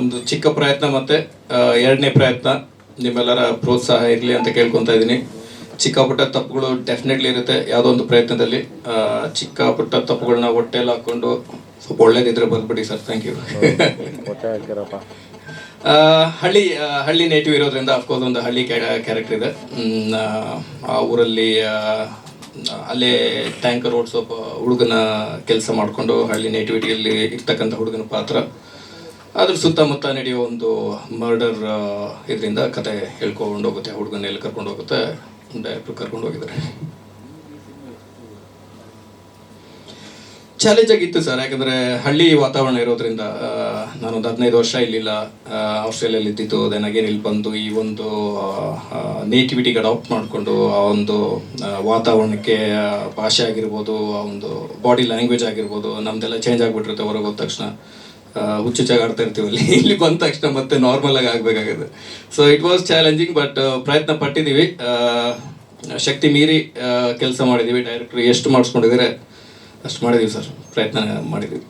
ಒಂದು ಚಿಕ್ಕ ಪ್ರಯತ್ನ ಮತ್ತೆ ಎರಡನೇ ಪ್ರಯತ್ನ. ನಿಮ್ಮೆಲ್ಲರ ಪ್ರೋತ್ಸಾಹ ಇರಲಿ ಅಂತ ಕೇಳ್ಕೊತಾ ಇದ್ದೀನಿ. ಚಿಕ್ಕ ಪುಟ್ಟ ತಪ್ಪುಗಳು ಡೆಫಿನೆಟ್ಲಿ ಇರುತ್ತೆ ಯಾವುದೋ ಒಂದು ಪ್ರಯತ್ನದಲ್ಲಿ. ಚಿಕ್ಕ ಪುಟ್ಟ ತಪ್ಪುಗಳನ್ನ ಹೊಟ್ಟೆಲ್ಲ ಹಾಕೊಂಡು ಸ್ವಲ್ಪ ಒಳ್ಳೇದಿದ್ರೆ ಬಂದ್ಬಿಡಿ ಸರ್. ಥ್ಯಾಂಕ್ ಯು ಹಳ್ಳಿ ಹಳ್ಳಿ ನೇಟಿವ್ ಇರೋದ್ರಿಂದ ಅಫ್ಕೋರ್ಸ್ ಒಂದು ಹಳ್ಳಿ ಕ್ಯಾರೆಕ್ಟರ್ ಇದೆ. ಆ, ಊರಲ್ಲಿ ಅಲ್ಲೇ ಟ್ಯಾಂಕರ್ ಓಡಿಸೋ ಹುಡುಗನ ಕೆಲಸ ಮಾಡಿಕೊಂಡು ಹಳ್ಳಿ ನೇಟಿವಿಟಿಯಲ್ಲಿ ಇರ್ತಕ್ಕಂಥ ಹುಡುಗನ ಪಾತ್ರ. ಅದ್ರ ಸುತ್ತಮುತ್ತ ನಡೆಯೋ ಒಂದು ಮರ್ಡರ್ ಇದರಿಂದ ಕತೆ ಹೇಳ್ಕೊಂಡು ಹೋಗುತ್ತೆ ಹುಡುಗನ ಎಲ್ಲಿ ಕರ್ಕೊಂಡು ಹೋಗುತ್ತೆ ಡೈರೆಕ್ಟ್ರು ಕರ್ಕೊಂಡು ಹೋಗಿದ್ದಾರೆ. ಚಾಲೆಂಜ್ ಆಗಿತ್ತು ಸರ್, ಯಾಕಂದ್ರೆ ಹಳ್ಳಿ ವಾತಾವರಣ ಇರೋದ್ರಿಂದ ನಾನೊಂದು ಹದಿನೈದು ವರ್ಷ ಇಲ್ಲಿಲ್ಲ ಆಸ್ಟ್ರೇಲಿಯಲ್ಲಿ ಇದ್ದಿದ್ದು ದೆನ್ ಅಗೇನ್ ಇಲ್ಲಿ ಬಂದು ಈ ಒಂದು ನೇಟಿವಿಟಿಗೆ ಅಡಾಪ್ಟ್ ಮಾಡಿಕೊಂಡು ಆ ಒಂದು ವಾತಾವರಣಕ್ಕೆ ಭಾಷೆ ಆಗಿರ್ಬೋದು, ಆ ಒಂದು ಬಾಡಿ ಲ್ಯಾಂಗ್ವೇಜ್ ಆಗಿರ್ಬೋದು, ನಮ್ದೆಲ್ಲ ಚೇಂಜ್ ಆಗಿಬಿಟ್ಟಿರುತ್ತೆ ಹೊರಗೆ ಹೋದ ತಕ್ಷಣ. ಹುಚ್ಚುಚ್ಚಾಗಿ ಆಡ್ತಾ ಇರ್ತೀವಿ ಅಲ್ಲಿ ಇಲ್ಲಿ ಬಂದ ತಕ್ಷಣ ಮತ್ತೆ ನಾರ್ಮಲ್ ಆಗಿ ಆಗಬೇಕಾಗುತ್ತೆ. So it was challenging but ಪ್ರಯತ್ನ ಪಟ್ಟಿದ್ದೀವಿ. ಶಕ್ತಿ ಮೀರಿ ಕೆಲಸ ಮಾಡಿದ್ದೀವಿ. ಡೈರೆಕ್ಟ್ರು ಎಷ್ಟು ಮಾಡಿಸ್ಕೊಂಡಿದ್ದಾರೆ, ಅಷ್ಟು ಮಾಡಿದ್ದೀವಿ ಸರ್. ಪ್ರಯತ್ನ ಮಾಡಿದ್ದೀವಿ.